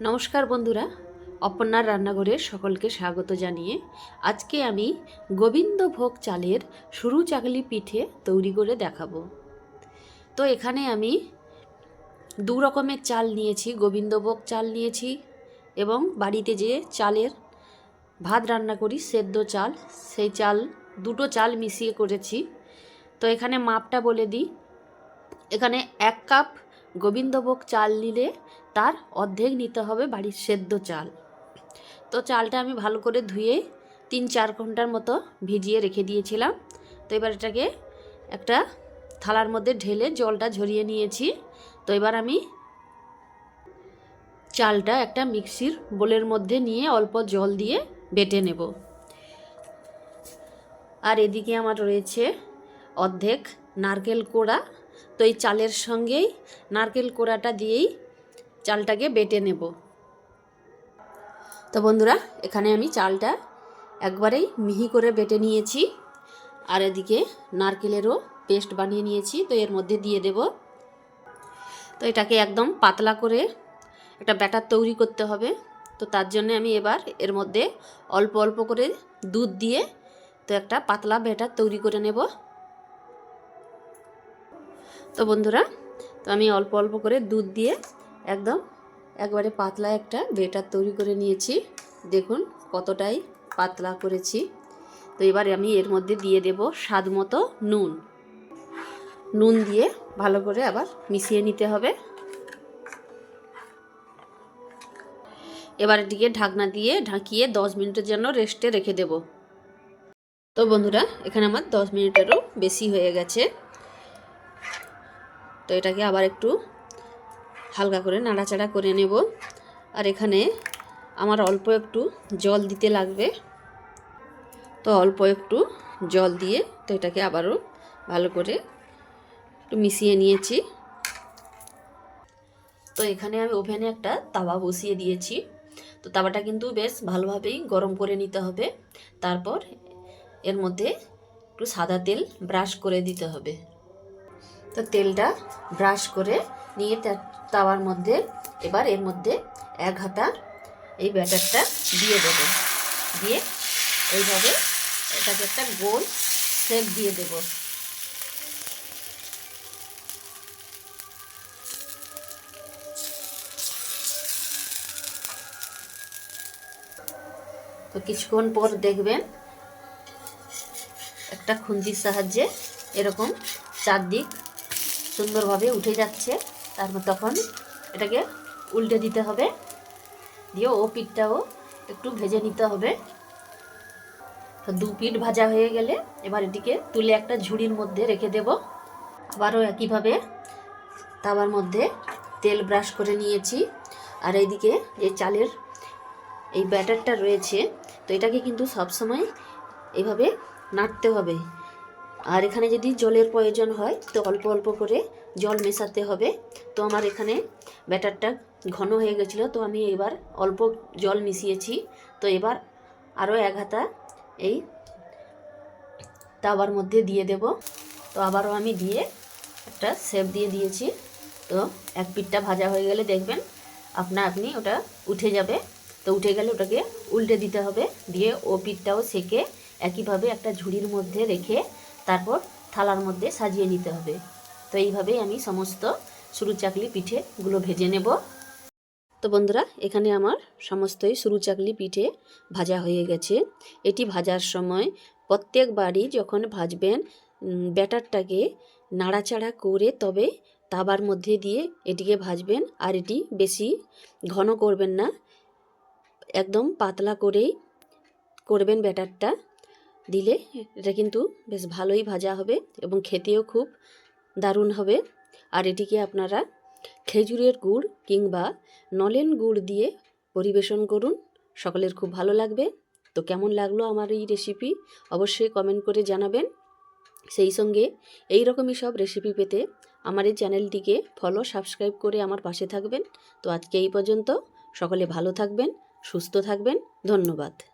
নমস্কার বন্ধুরা, অপর্ণার রান্নাঘরে সকলকে স্বাগত জানিয়ে আজকে আমি গোবিন্দভোগ চালের সরু চাকলি পিঠে তৈরি করে দেখাবো। তো এখানে আমি দু রকমের চাল নিয়েছি, গোবিন্দভোগ চাল নিয়েছি এবং বাড়িতে যে চালের ভাত রান্না করি, সেদ্ধ চাল, সেই চাল, দুটো চাল মিশিয়ে করেছি। তো এখানে মাপটা বলে দিই, এখানে এক কাপ গোবিন্দভোগ চাল নিলে তার অর্ধেক নিতে হবে বাড়ির সেদ্ধ চাল। তো চালটা আমি ভালো করে ধুয়ে তিন চার ঘণ্টার মতো ভিজিয়ে রেখে দিয়েছিলাম। তো এবার এটাকে একটা থালার মধ্যে ঢেলে জলটা ঝরিয়ে নিয়েছি। তো এবার আমি চালটা একটা মিক্সির বোলের মধ্যে নিয়ে অল্প জল দিয়ে বেটে নেব। আর এদিকে আমার রয়েছে অর্ধেক নারকেল কোড়া তো এই চালের সঙ্গেই নারকেল কোড়াটা দিয়েই চালটাকে বেটে নেব। তো বন্ধুরা, এখানে আমি চালটা একবারেই মিহি করে বেটে নিয়েছি আর এদিকে নারকেলেরও পেস্ট বানিয়ে নিয়েছি, তো এর মধ্যে দিয়ে দেব। তো এটাকে একদম পাতলা করে একটা ব্যাটার তৈরি করতে হবে, তো তার জন্য আমি এবার এর মধ্যে অল্প অল্প করে দুধ দিয়ে তো একটা পাতলা ব্যাটার তৈরি করে নেব। তো বন্ধুরা, তো আমি অল্প অল্প করে দুধ দিয়ে একদম একবারে পাতলা একটা বেটার তৈরি করে নিয়েছি। দেখুন কতটাই পাতলা করেছি। তো এবার আমি এর মধ্যে দিয়ে দেব স্বাদ মতো নুন। নুন দিয়ে ভালো করে আবার মিশিয়ে নিতে হবে। এবার এটিকে ঢাকনা দিয়ে ঢাকিয়ে দশ মিনিটের জন্য রেস্টে রেখে দেব। তো বন্ধুরা, এখানে আমার দশ মিনিটেরও বেশি হয়ে গেছে। তো এটাকে আবার একটু হালকা করে নাড়াচাড়া করে নেব। আর এখানে আমার অল্প একটু জল দিতে লাগবে। তো অল্প একটু জল দিয়ে তো এটাকে আবারও ভালো করে একটু মিশিয়ে নিয়েছি। তো এখানে আমি ওভেনে একটা তাওয়া বসিয়ে দিয়েছি। তো তাওয়াটা কিন্তু বেশ ভালোভাবেই গরম করে নিতে হবে। তারপর এর মধ্যে একটু সাদা তেল ব্রাশ করে দিতে হবে। তো তেলটা ব্রাশ করে নিয়ে তাওয়ার মধ্যে, এবার এর মধ্যে এক হাতা এই ব্যাটারটা দিয়ে দেব। দিয়ে এইভাবে এটাকে একটা গোল শেপ দিয়ে দেব। তো কিছুক্ষণ পর দেখবেন একটা খুন্তির সাহায্যে এরকম চারদিক সুন্দরভাবে উঠে যাচ্ছে। তারপর তখন এটাকে উল্টে দিতে হবে। দিয়ে ও পিঠটাও একটু ভেজে নিতে হবে। তো দু পিঠ ভাজা হয়ে গেলে এবার এটিকে তুলে একটা ঝুড়ির মধ্যে রেখে দেব। আবারও একইভাবে তাওয়ার মধ্যে তেল ব্রাশ করে নিয়েছি। আর এইদিকে যে চালের এই ব্যাটারটা রয়েছে, তো এটাকে কিন্তু সবসময় এইভাবে নাড়তে হবে। আর এখানে যদি জলের প্রয়োজন হয়, তো অল্প অল্প করে জল মেশাতে হবে। তো আমার এখানে ব্যাটারটা ঘন হয়ে গেছিল, তো আমি এবার অল্প জল মিশিয়েছি। তো এবার আরও এক হাতা এই তাওয়ার মধ্যে দিয়ে দেব। তো আবারও আমি দিয়ে একটা সেপ দিয়ে দিয়েছি। তো এক পিঠটা ভাজা হয়ে গেলে দেখবেন আপনা আপনি ওটা উঠে যাবে। তো উঠে গেলে ওটাকে উল্টে দিতে হবে। দিয়ে ও পিঠটাও সেকে একইভাবে একটা ঝুড়ির মধ্যে রেখে তারপর থালার মধ্যে সাজিয়ে নিতে হবে। তো এইভাবেই আমি সমস্ত সরু চাকলি পিঠেগুলো ভেজে নেব। তো বন্ধুরা, এখানে আমার সমস্তই সরু চাকলি পিঠে ভাজা হয়ে গেছে। এটি ভাজার সময় প্রত্যেকবারই যখন ভাজবেন ব্যাটারটাকে নাড়াচাড়া করে তবে তাবার মধ্যে দিয়ে এটিকে ভাজবেন। আর এটি বেশি ঘন করবেন না, একদম পাতলা করেই করবেন ব্যাটারটা। দিলে এটা কিন্তু বেশ ভালোই ভাজা হবে এবং খেতেও খুব দারুণ হবে। আর এটিকে আপনারা খেজুরের গুড় কিংবা নলেন গুড় দিয়ে পরিবেশন করুন। সকলের খুব ভালো লাগবে। তো কেমন লাগল আমার এই রেসিপি অবশ্যই কমেন্ট করে জানাবেন। সেই সঙ্গে এই রকমই সব রেসিপি পেতে আমার এই চ্যানেলটিকে ফলো সাবস্ক্রাইব করে আমার পাশে থাকবেন। তো আজকে এই পর্যন্ত সকলে ভালো থাকবেন, সুস্থ থাকবেন। ধন্যবাদ।